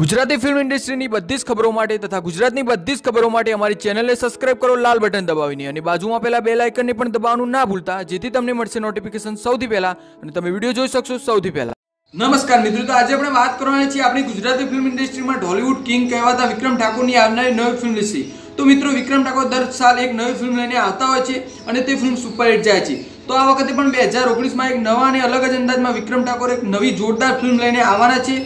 Gujarati film ઇન્ડસ્ટ્રીની બધી જ ખબરો માટે તથા ગુજરાતની બધી જ ખબરો માટે અમારી ચેનલને સબસ્ક્રાઇબ કરો, લાલ બટન દબાવીને અને બાજુમાં પેલા બે લાઇકનને પણ દબાવવાનું ના ભૂલતા, જેથી તમને મળશે નોટિફિકેશન સૌથી પહેલા અને તમે વીડિયો જોઈ શકશો સૌથી પહેલા. નમસ્કાર મિત્રો, તો આજે આપણે વાત કરવાની છે આપણી ગુજરાતી ફિલ્મ ઇન્ડસ્ટ્રીમાં ઢોલિવૂડ કિંગ કહેવાતા વિક્રમ ઠાકોરની આવનારી નવી ફિલ્મ વિશે તો મિત્રો, વિક્રમ ઠાકોર દર સાલ એક નવી ફિલ્મ લઈને આવતા હોય છે અને તે ફિલ્મ સુપરહિટ જાય છે. તો આ વખતે પણ બે હજાર ઓગણીસમાં એક નવા અને અલગ જ અંદાજમાં વિક્રમ ઠાકોર એક નવી જોરદાર ફિલ્મ લઈને આવવાના છે.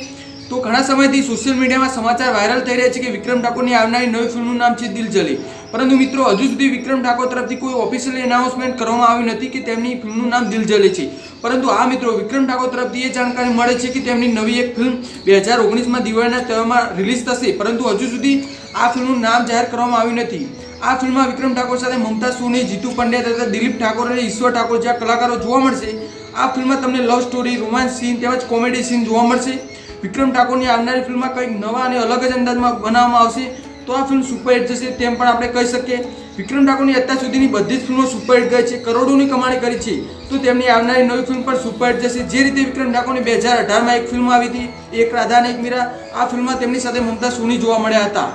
તો ઘણા સમયથી સોશિયલ મીડિયામાં સમાચાર વાયરલ થઈ રહ્યા છે કે વિક્રમ ઠાકોરની આવનારી નવી ફિલ્મનું નામ છે દિલ જલી. પરંતુ મિત્રો, હજુ સુધી વિક્રમ ઠાકોર તરફથી કોઈ ઓફિશિયલી એનાઉન્સમેન્ટ કરવામાં આવ્યું નથી કે તેમની ફિલ્મનું નામ દિલ જલે છે. પરંતુ આ મિત્રો, વિક્રમ ઠાકોર તરફથી એ જાણકારી મળે છે કે તેમની નવી એક ફિલ્મ બે હજાર ઓગણીસમાં દિવાળીના તહેવારમાં રિલીઝ થશે. પરંતુ હજુ સુધી આ ફિલ્મનું નામ જાહેર કરવામાં આવ્યું નથી. આ ફિલ્મમાં વિક્રમ ઠાકોર સાથે મમતા સોની, જીતુ પંડ્યા તથા દિલીપ ઠાકોર અને ઈશ્વર ઠાકોર જેવા કલાકારો જોવા મળશે, આ ફિલ્મમાં તમને લવ સ્ટોરી રોમાન્સ સીન તેમજ કોમેડી સીન જોવા મળશે. વિક્રમ ઠાકોરની આવનારી ફિલ્મમાં કંઈક નવા અને અલગ જ અંદાજમાં બનાવવામાં આવશે, તો આ ફિલ્મ સુપરહિટ જશે તેમ પણ આપણે કહી શકીએ. વિક્રમ ઠાકોરની અત્યાર સુધીની બધી જ ફિલ્મો સુપરહિટ ગઈ છે, કરોડોની કમાણી કરી છે, તો તેમની આવનારી નવી ફિલ્મ પણ સુપરહિટ જશે. જે રીતે વિક્રમ ઠાકોરની બે હજાર અઢારમાં એક ફિલ્મ આવી હતી, એક રાધા અને એક મીરા, આ ફિલ્મમાં તેમની સાથે મમતા સોની જોવા મળ્યા હતા.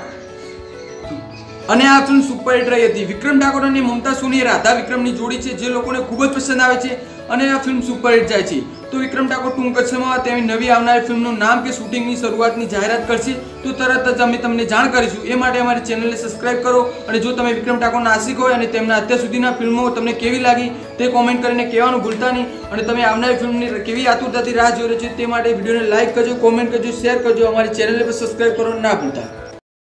અને આ ફિલ્મ સુપરહિટ રહી હતી. વિક્રમ ઠાકોર અને મમતા સોની રાધા વિક્રમની જોડી છે, જે લોકોને ખૂબ જ પસંદ આવે છે અને આ ફિલ્મ સુપરહિટ જાય છે. તો વિક્રમ ઠાકોર ટૂંક જ સમયમાં તેની નવી આવનારી ફિલ્મનું નામ કે શૂટિંગની શરૂઆતની જાહેરાત કરશે. તો તરત જ અમે તમને જાણ કરીશું. એ માટે અમારી ચેનલને સબસ્ક્રાઇબ કરો અને જો તમે વિક્રમ ઠાકોરના આશિક હોય અને તેમના અત્યાર સુધીના ફિલ્મો તમને કેવી લાગી તે કોમેન્ટ કરીને કહેવાનું ભૂલતા નહીં. અને તમે આવનારી ફિલ્મની કેવી આતુરતાથી રાહ જોઈ રહ્યો છે તે માટે વિડીયોને લાઇક કરજો, કોમેન્ટ કરજો, શેર કરજો. અમારી ચેનલને પણ સબસ્ક્રાઇબ કરવાનું ના ભૂલતા.